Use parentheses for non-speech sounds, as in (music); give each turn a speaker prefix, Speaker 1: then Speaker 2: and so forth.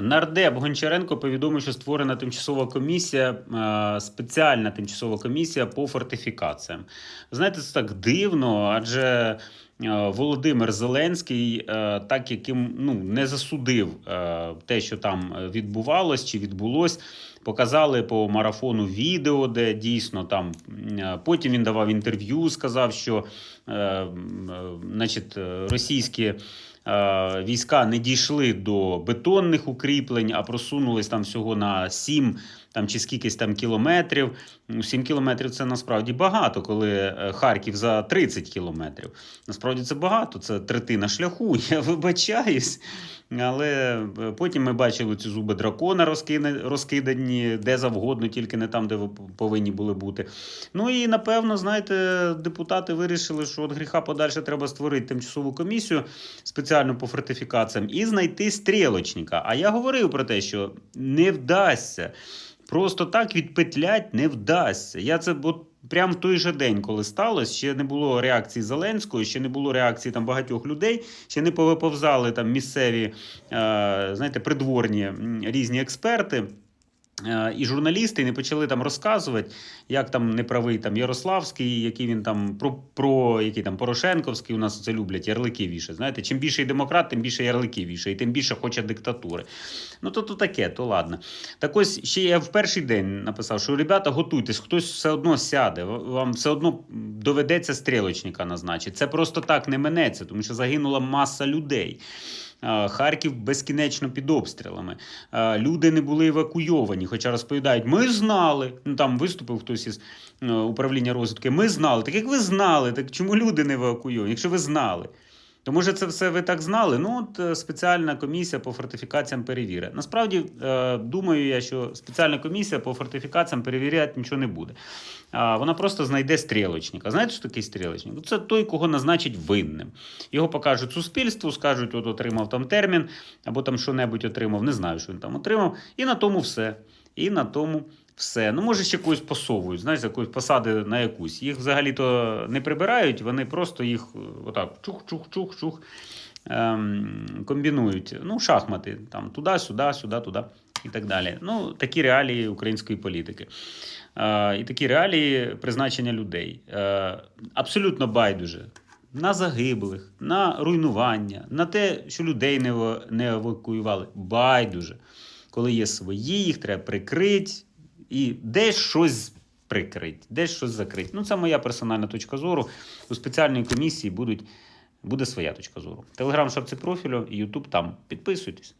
Speaker 1: Нардеп Гончаренко повідомив, що створена тимчасова комісія, е, спеціальна тимчасова комісія по фортифікаціям. Знаєте, це так дивно, адже е, Володимир Зеленський, е, так яким ну, не засудив те, що там відбувалось чи відбулось. Показали по марафону відео, де дійсно там потім він давав інтерв'ю, сказав, що значить, російські війська не дійшли до бетонних укріплень, а просунулись там всього на 7 там, чи скількись там кілометрів. Ну, 7 кілометрів це насправді багато, коли е, Харків за 30 кілометрів. Насправді це багато, це третина шляху. (laughs) Я вибачаюсь. Але е, потім ми бачили ці зуби дракона розкидані де завгодно, тільки не там, де ви повинні були бути. Ну і напевно, знаєте, депутати вирішили, що от гріха подальше треба створити тимчасову комісію спеціально по фортифікаціям і знайти стрілочника. А я говорив про те, що не вдасться. Просто так відпетлять не вдасться. Я це от прямо в той же день, коли сталося, ще не було реакції Зеленського, ще не було реакції там багатьох людей, ще не повиповзали там місцеві, е, знаєте, придворні різні експерти. Е, І журналісти не почали там розказувати, як там неправий там Ярославський, який він там про, про який там Порошенковський. У нас це люблять ярлики вішати. Знаєте, чим більше демократ, тим більше ярлики вішає, і тим більше хоче диктатури. Ну то то таке, то ладно. Так ось ще я в перший день написав, що ребята, готуйтесь, хтось все одно сяде. Вам все одно доведеться стрілочника назначити. Це просто так не минеться, тому що загинула маса людей. Харків безкінечно під обстрілами. Люди не були евакуйовані, хоча розповідають, ми знали. Ну там виступив хтось із е, управління розвідки. Ми знали. Так як ви знали, так чому люди не евакуйовані? Якщо ви знали. То може це все ви так знали? Ну, от е, спеціальна комісія по фортифікаціям перевірить. Насправді, е, думаю я, що спеціальна комісія по фортифікаціям перевіряти нічого не буде. Вона просто знайде стрілочника. Знаєте, що такий стрілочник? Це той, кого назначить винним. Його покажуть суспільству, скажуть, от отримав там термін, або там що-небудь отримав, не знаю, що він там отримав. І на тому все. І на тому все. Ну, може, ще когось посовують, знаєш, якоїсь посади на якусь. Їх взагалі-то не прибирають, вони просто їх е, отак чух-чух-чух-чух ем, комбінують. Ну, шахмати, там туди-сюди, сюди, туди і так далі. Ну, такі реалії української політики. Е, і такі реалії призначення людей. Е, абсолютно байдуже. На загиблих, на руйнування, на те, що людей не евакуювали. Байдуже. Коли є свої, їх треба прикрити і десь щось прикрити, десь щось закрити. Ну, це моя персональна точка зору. У спеціальної комісії будуть, буде своя точка зору. Телеграм шапці профілю Ютуб там. Підписуйтесь.